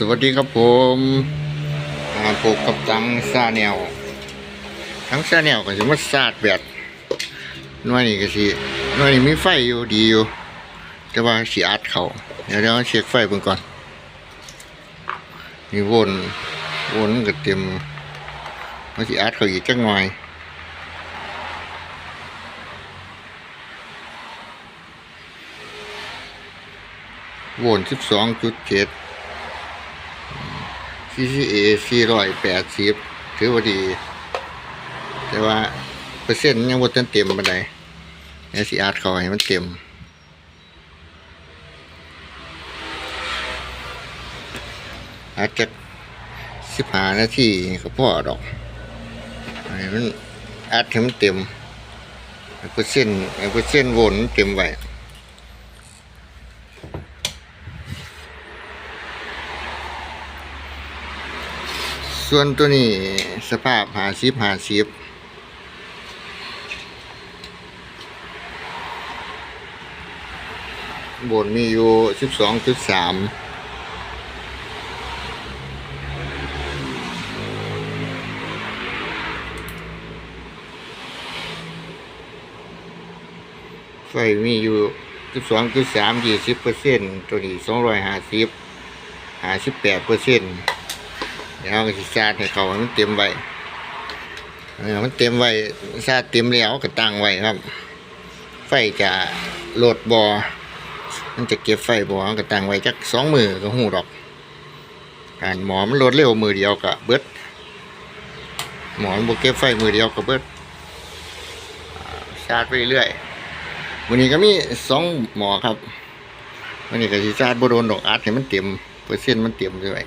สวัสดีครับผมปลูกกับตังซาแนว ทั้งซาแนวก็สิมาซาดแบบน่วยนี้ก็สิน่วยนี้มีไฟอยู่ดีอยู่ แต่ว่าสิอัดเขาเดี๋ยวเดี๋ยวเช็คไฟเบิ่งก่อนนี่วนวนก็เต็มมันสิอัดเขาอีกจักหน่อยโวลต์สิบสองจุดเจ็ด CCA สี่ร้อยแปดสิบถือว่าดี แต่ว่า เปอร์เซ็นต์ยังบ่ทันเต็มปานใดเดี๋ยวสิอาร์ตเขาให้มันเต็มอาจจะสิบห้านาทีก็พอดอกให้มันอัดให้มันเต็มเปอร์เซ็นต์เปอร์เซ็นต์วนเต็มไว้ ส่วนตัวนี้สภาพหาสิบหาสิบบนมีอยู่สิบสองจุดสามไฟมีอยู่สิบสองจุดสามยี่สิบเปอร์เซ็นต์ตัวนี้สองร้อยห้าสิบห้าสิบแปดเปอร์เซ็นต์ เดี๋ยวเราก็สิซาดให้เขาให้มันเต็มไว้เออมันเต็มไว้ซาดเต็มแล้วก็ตั้งไว้ครับ ไฟจะโหลดบอมันจะเก็บไฟบอก็ตั้งไว้จักสองมือก็หูดอก การหมอมันโหลดเร็วมือเดียวก็เบิดหมอนบ่เก็บไฟมือเดียวก็เบิดอ่าชาร์จไปเรื่อยวันนี้ก็มีสองหมอครับวันนี้ก็สิชาร์จบโดนดอกอัดให้มันเต็มเปอร์เซ็นต์มันเต็มด้วย